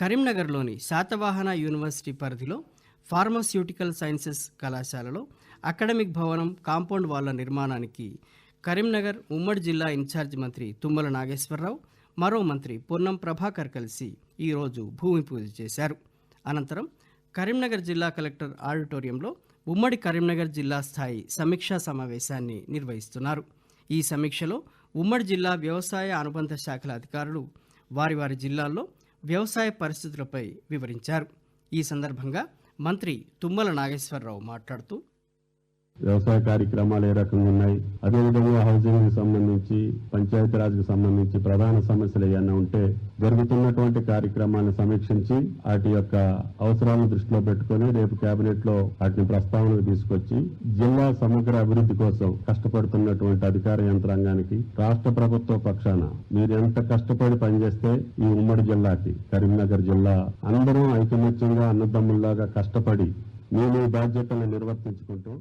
కరీంనగర్లోని శాతవాహన యూనివర్సిటీ పరిధిలో pharmaceutical sciences కళాశాలలో అకాడమిక్ భవనం కాంపౌండ్ వాళ్ళ నిర్మాణానికి కరీంనగర్ ఉమ్మడి జిల్లా ఇన్ఛార్జ్ మంత్రి తుమ్మల నాగేశ్వరరావు మరో మంత్రి పొన్నం ప్రభాకర్ కలిసి ఈరోజు భూమి పూజ చేశారు. అనంతరం కరీంనగర్ జిల్లా కలెక్టర్ ఆడిటోరియంలో ఉమ్మడి కరీంనగర్ జిల్లా స్థాయి సమీక్షా సమావేశాన్ని నిర్వహిస్తున్నారు. ఈ సమీక్షలో ఉమ్మడి జిల్లా వ్యవసాయ అనుబంధ శాఖల అధికారులు వారి వారి జిల్లాల్లో వ్యవసాయ పరిస్థితులపై వివరించారు. ఈ సందర్భంగా మంత్రి తుమ్మల నాగేశ్వరరావు మాట్లాడుతూ వ్యవసాయ కార్యక్రమాలు ఏ రకంగా ఉన్నాయి? అదేవిధంగా హౌసింగ్కి సంబంధించి పంచాయతీరాజ్కి సంబంధించి ప్రధాన సమస్యలు ఏమైనా ఉంటే జరుగుతున్నటువంటి కార్యక్రమాలను సమీక్షించి వాటి యొక్క అవసరాలను దృష్టిలో పెట్టుకొని రేపు కేబినెట్లో వాటిని ప్రస్తావనకు తీసుకొచ్చి జిల్లా సమగ్ర అభివృద్ధి కోసం కష్టపడుతున్నటువంటి అధికార యంత్రాంగానికి రాష్ట్ర ప్రభుత్వ పక్షాన మీరు ఎంత కష్టపడి పనిచేస్తే ఈ ఉమ్మడి జిల్లాకి కరీంనగర్ జిల్లా అందరూ ఐకమత్యంగా అన్నదమ్ముల్లాగా కష్టపడి మేము ఈ బాధ్యతలను నిర్వర్తించుకుంటూ